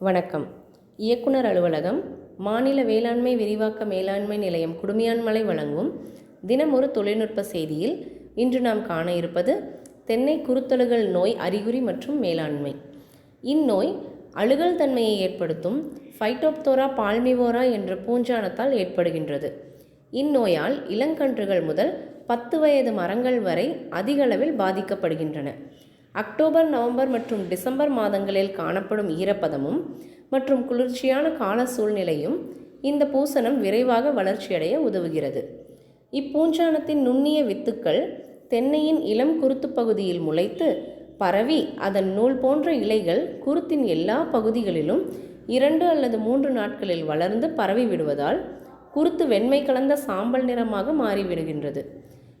வணக்கம். இயக்குனர் அலுவலகம் மாநில வேளாண்மை விரிவாக்க மேலாண்மை நிலையம் குடுமியான்மலை வழங்கும் தினமொரு தொழில்நுட்ப செய்தியில் இன்று நாம் காண இருப்பது தென்னை குருத்தழுகல் நோய் அறிகுறி மற்றும் மேலாண்மை. இந்நோய் அழுகல் தன்மையை ஏற்படுத்தும் ஃபைட்டோப்தோரா பால்மிவோரா என்ற பூஞ்சானத்தால் ஏற்படுகின்றது. இந்நோயால் இளங்கன்றுகள் முதல் பத்து வயது மரங்கள் வரை அதிகளவில் பாதிக்கப்படுகின்றன. அக்டோபர் நவம்பர் மற்றும் டிசம்பர் மாதங்களில் காணப்படும் ஈரப்பதமும் மற்றும் குளிர்ச்சியான கால சூழ்நிலையும் இந்த பூசணம் விரைவாக வளர்ச்சியடைய உதவுகிறது. இப்பூஞ்சானத்தின் நுண்ணிய வித்துக்கள் தென்னையின் இளம் குருத்து பகுதியில் முளைத்து பரவி அதன் நூல் போன்ற இலைகள் குருத்தின் எல்லா பகுதிகளிலும் இரண்டு அல்லது மூன்று நாட்களில் வளர்ந்து பரவி விடுவதால் குருத்து வெண்மை கலந்த சாம்பல் நிறமாக மாறிவிடுகின்றது.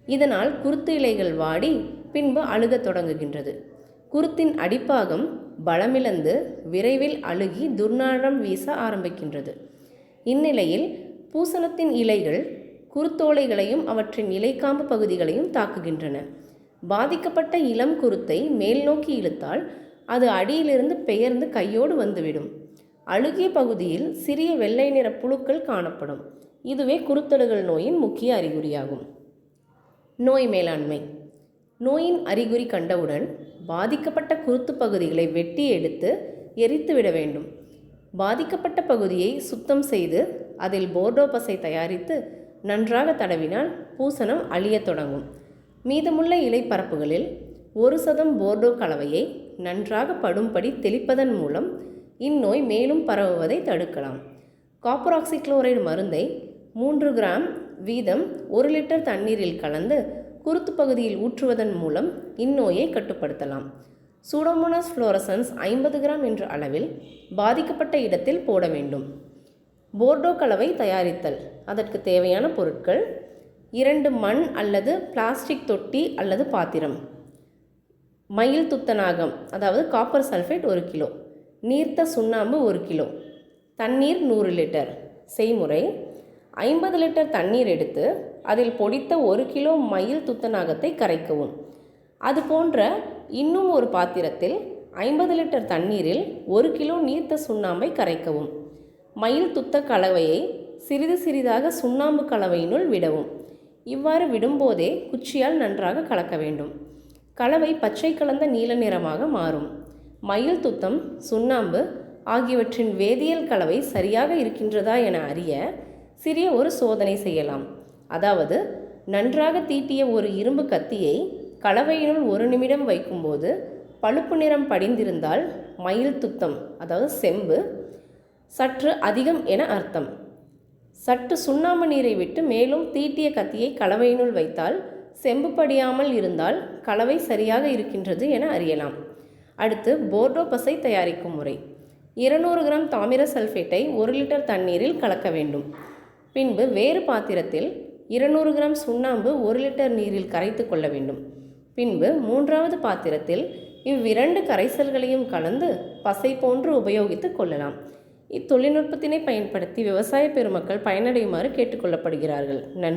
இதனால் குருத்து இலைகள் வாடி பின்பு அழுகத் தொடங்குகின்றது. குருத்தின் அடிப்பாகம் பலமிழந்து விரைவில் அழுகி துர்நாற்றம் வீச ஆரம்பிக்கின்றது. இந்நிலையில் பூசணத்தின் இலைகள் குருத்தோலைகளையும் அவற்றின் இலைக்காம்பு பகுதிகளையும் தாக்குகின்றன. பாதிக்கப்பட்ட இளம் குருத்தை மேல் நோக்கி இழுத்தால் அது அடியிலிருந்து பெயர்ந்து கையோடு வந்துவிடும். அழுகிய பகுதியில் சிறிய வெள்ளை நிற புழுக்கள் காணப்படும். இதுவே குருத்தழுகல் நோயின் முக்கிய அறிகுறியாகும். நோய் மேலாண்மை. நோயின் அறிகுறி கண்டவுடன் பாதிக்கப்பட்ட குருத்து பகுதிகளை வெட்டி எடுத்து எரித்து விட வேண்டும். பாதிக்கப்பட்ட பகுதியை சுத்தம் செய்து அதில் போர்டோ பசை தயாரித்து நன்றாக தடவினால் பூசணம் அழியத் தொடங்கும். மீதமுள்ள இலைப்பரப்புகளில் ஒரு சதம் போர்டோ கலவையை நன்றாக படும்படி தெளிப்பதன் மூலம் இந்நோய் மேலும் பரவுவதை தடுக்கலாம். காப்பராக்சிக்ளோரைடு மருந்தை மூன்று கிராம் வீதம் ஒரு லிட்டர் தண்ணீரில் கலந்து குருத்து பகுதியில் ஊற்றுவதன் மூலம் இந்நோயை கட்டுப்படுத்தலாம். சூடோமோனாஸ் ஃப்ளோரசன்ஸ் ஐம்பது கிராம் என்ற அளவில் பாதிக்கப்பட்ட இடத்தில் போட வேண்டும். போர்டோ கலவை தயாரித்தல். அதற்கு தேவையான பொருட்கள் இரண்டு மண் அல்லது பிளாஸ்டிக் தொட்டி அல்லது பாத்திரம். மயில் துத்தநாகம் அதாவது காப்பர் சல்ஃபேட் ஒரு கிலோ. நீர்த்த சுண்ணாம்பு ஒரு கிலோ. தண்ணீர் நூறு லிட்டர். செய்முறை ஐம்பது லிட்டர் தண்ணீர் எடுத்து அதில் பொடித்த ஒரு கிலோ மயில் துத்தநாகத்தை கரைக்கவும். அது போன்ற இன்னும் ஒரு பாத்திரத்தில் ஐம்பது லிட்டர் தண்ணீரில் ஒரு கிலோ நீர்த்த சுண்ணாம்பை கரைக்கவும். மயில் துத்த கலவையை சிறிது சிறிதாக சுண்ணாம்பு கலவையினுள் விடவும். இவ்வாறு விடும்போதே குச்சியால் நன்றாக கலக்க வேண்டும். கலவை பச்சை கலந்த நீல நிறமாக மாறும். மயில் துத்தம் சுண்ணாம்பு ஆகியவற்றின் வேதியியல் கலவை சரியாக இருக்கின்றதா என அறிய சிறிய ஒரு சோதனை செய்யலாம். அதாவது நன்றாக தீட்டிய ஒரு இரும்பு கத்தியை கலவையினுள் ஒரு நிமிடம் வைக்கும்போது பழுப்பு நிறம் படிந்திருந்தால் மயில் துத்தம் அதாவது செம்பு சற்று அதிகம் என அர்த்தம். சற்று சுண்ணாம்பு நீரை விட்டு மேலும் தீட்டிய கத்தியை கலவையினுள் வைத்தால் செம்பு படியாமல் இருந்தால் கலவை சரியாக இருக்கின்றது என அறியலாம். அடுத்து போர்டோ பசை தயாரிக்கும் முறை. இருநூறு கிராம் தாமிர சல்ஃபேட்டை ஒரு லிட்டர் தண்ணீரில் கலக்க வேண்டும். பின்பு வேறு பாத்திரத்தில் இருநூறு கிராம் சுண்ணாம்பு ஒரு லிட்டர் நீரில் கரைத்து கொள்ள வேண்டும். பின்பு மூன்றாவது பாத்திரத்தில் இவ்விரண்டு கரைசல்களையும் கலந்து பசை போன்று உபயோகித்து கொள்ளலாம். இத்தொழில்நுட்பத்தினை பயன்படுத்தி விவசாய பெருமக்கள் பயனடையுமாறு கேட்டுக்கொள்ளப்படுகிறார்கள் நன்றி.